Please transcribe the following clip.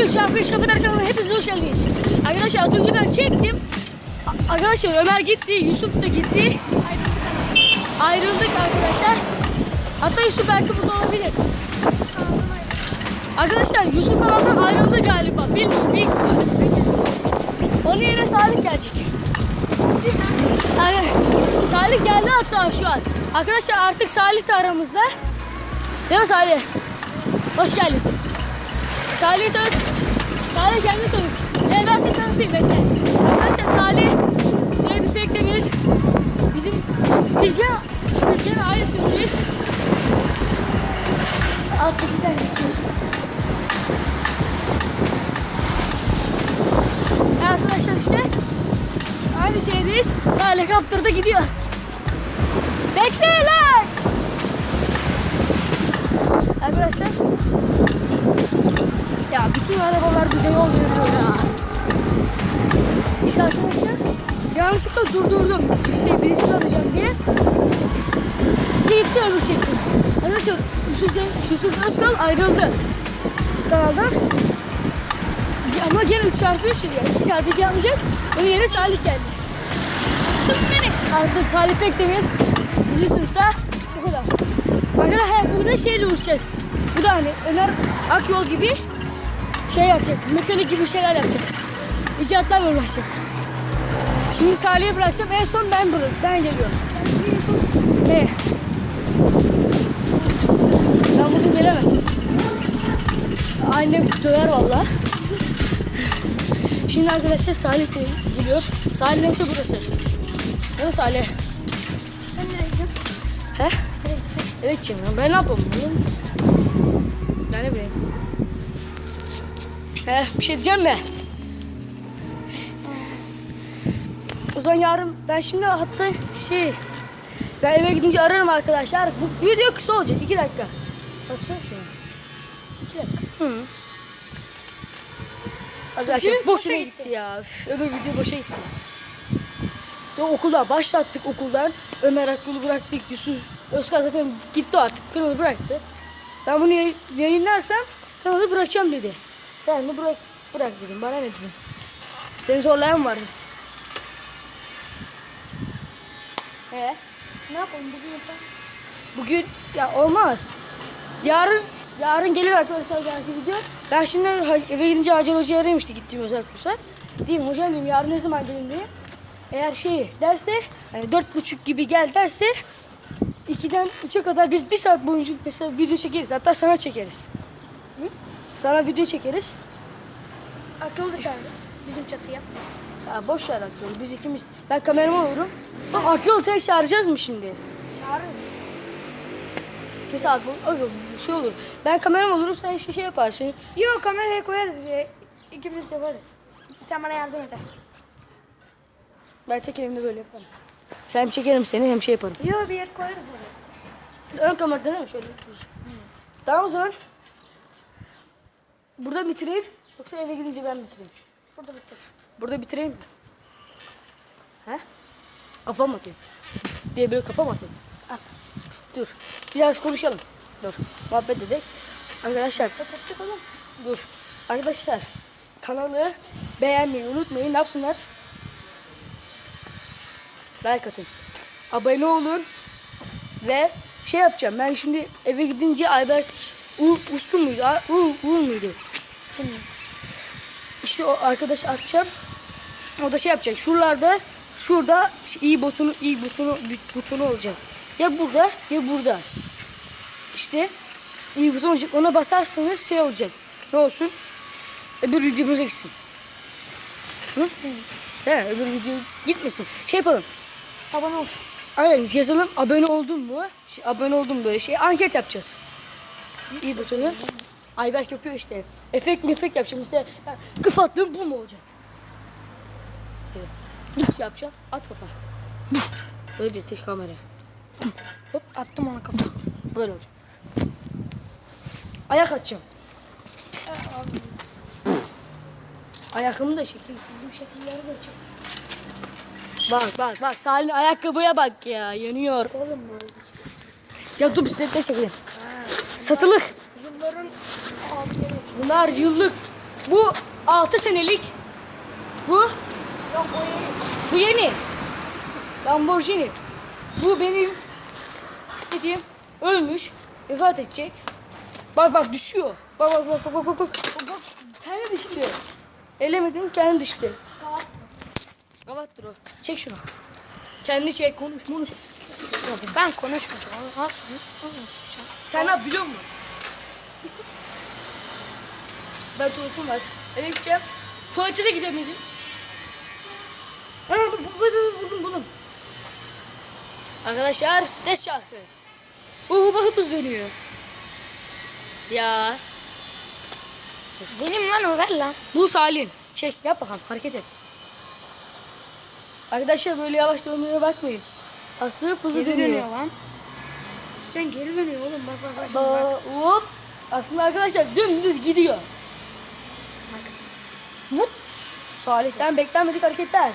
3 çarpı 3 kapıdan kanalına hepiniz hoş geldiniz. Arkadaşlar az önce ben çektim. Arkadaşlar Ömer gitti, Yusuf da gitti. Ayrıldık arkadaşlar. Hatta Yusuf belki burada olabilir. Arkadaşlar Yusuf kanaldan ayrıldı galiba. Bilmiyorum büyük. Onun yerine Salih gelecek. Salih geldi hatta şu an. Arkadaşlar artık Salih de aramızda. Değil mi Salih? Hoş geldin. Salih tanıt. Salih kendini tanıt. Evet ben seni tanıtayım bekle. Arkadaşlar Salih Seydi Pekdemir bizim Bizgen Bizgen aile sözcüyüz. Alt kısımdan geçiyoruz. Evet arkadaşlar işte aynı şeydeyiz. Helikopter de gidiyor. Bekleyin lan! Arkadaşlar ya bütün arabalar bize yol veriyor ya. İşte arkadaşlar yanlışlıkla durdurdum. Şey, birisini arayacağım diye. De öbür çektim. Arkadaşlar Yusuf, Yusuf Özkal ayrıldı kanaldan. Ama gene 3 çarpı 300 yani. 2 çarpı 2 yapmayacağız. Onun yerine Salih geldi. Artık Salih Pekdemir bizim sınıfta bu kadar. Arkadaşlar burada şeyle uğraşacağız. Bu da hani Ömer Akyol gibi şey yapacak. Mekanik gibi şeyler yapacak. İcatlarla uğraşacak. Şimdi Salih'e bırakacağım. En son ben bırak. Ben geliyorum. Ne? Ben bugün gelemem. Annem döver valla. Şimdi arkadaşlar Salih de geliyor. Salih neyse burası. Değil mi Salih? Ben nereye gideceğim? He? Evet canım. Ben ne yapayım? Ben ne bileyim. He, bir şey diyeceğim mi? O zaman yarın ben şimdi hatta şey ben eve gidince ararım arkadaşlar. Bu video kısa olacak. iki dakika. Baksana şuna. İki dakika. Hı. Arkadaşlar Bugün boşuna boşa gitti ya. Üf, öbür video boşa gitti. Ya okulda başlattık okuldan. Ömer Akgül'ü bıraktık. Yusuf Özkan zaten gitti artık. Kanalı bıraktı. Ben bunu yay- yayınlarsam kanalı bırakacağım dedi. Ben de bırak, bırak dedim. Bana ne dedim. Seni zorlayan vardı. He? Ne yapalım bugün yapalım. Bugün ya olmaz. Yarın yarın gelir arkadaşlar belki video. Ben şimdi eve gidince Hacer Hoca'yı arayayım işte gittiğim özel kursa. Diyeyim hocam diyeyim yarın ne zaman gelin diye. Eğer şey derse hani dört buçuk gibi gel derse 2'den 3'e kadar biz bir saat boyunca mesela video çekeriz. Hatta sana çekeriz. Sana video çekeriz. Akyolu da çağıracağız. Bizim çatıya. Ya boş ver Akyol. Biz ikimiz. Ben kameraman olurum. Bak Akyol tek çağıracağız mı şimdi? Çağırırız. Bir saat bu Akyol, şey olur. Ben kameraman olurum sen işte şey yaparsın. Yok kameraya koyarız bir. İkimiz yaparız. Sen bana yardım edersin. Ben tek elimde böyle yaparım. Hem çekerim seni hem şey yaparım. Yok bir yer koyarız oraya. Ön kamerada değil mi? Şöyle dur. Tamam o zaman. Burada bitireyim. Yoksa eve gidince ben bitireyim. Burada bitir. Burada bitireyim mi? He? Kafa mı atayım? Diye böyle kafa mı atayım? At. Pişt, dur. Biraz konuşalım. Dur. Muhabbet edelim. Arkadaşlar dur. Arkadaşlar kanalı beğenmeyi unutmayın. Ne yapsınlar? Like atın. Abone olun. Ve şey yapacağım. Ben şimdi eve gidince Ayberk U, Uslu muydu? A- U, Uğur muydu? İşte o arkadaş atacağım. O da şey yapacak. Şuralarda şurada iyi butonu iyi butonu butonu olacak. Ya burada ya burada. İşte iyi buton olacak. Ona basarsanız şey olacak. Ne olsun? Öbür videomuza gitsin. Hı? Mi? Öbür video gitmesin. Şey yapalım. Abone olsun. Aynen yazalım abone oldun mu? Şey, abone oldum böyle şey anket yapacağız. İyi butonu. Ayberk yapıyor işte. Efekt mi efekt yapacağım. Ya, Kıf attım bu mu olacak? Evet. Buf yapacağım. At kafa. Buf. Böyle getir kameraya. Hop attım ona kapı. Böyle olacak. Ayak atacağım. Ayakımı da şekil. Bizim şekilleri de çek. Bak bak bak Salih'in ayakkabıya bak ya yanıyor. Oğlum böyle. Ya dur bisikletle çekelim. Satılık. Yılların Bunlar yıllık. Bu 6 senelik. Bu Yok o iyi. bu yeni. Lamborghini. Bu benim istediğim ölmüş. Vefat edecek. Bak bak düşüyor. Bak bak bak bak bak bak. Kendi düştü. Elemedim kendi düştü. Kapat. Kavattır o. Çek şunu. Kendi çek konuş konuş. Ben konuşmayacağım. Al sen. Al konuşmayacağım. Sen ne biliyor musun? Ben tuvaletim var. Eve gideceğim. Tuvalete de gidemedim. Ha, bu, bu, bu, buldum buldum. Arkadaşlar ses şarkı. Bu bu hıpız dönüyor. Ya. Benim lan o ver lan. Bu Salin. Çek yap bakalım hareket et. Arkadaşlar böyle yavaş döndüğüne bakmayın. Hıpızı Geri dönüyor. dönüyor lan. Sen geri dönüyor oğlum bak bak bak. Şimdi bak. Ba hop. Aslında arkadaşlar dümdüz gidiyor. Vut. Salih'ten beklenmedik hareketler.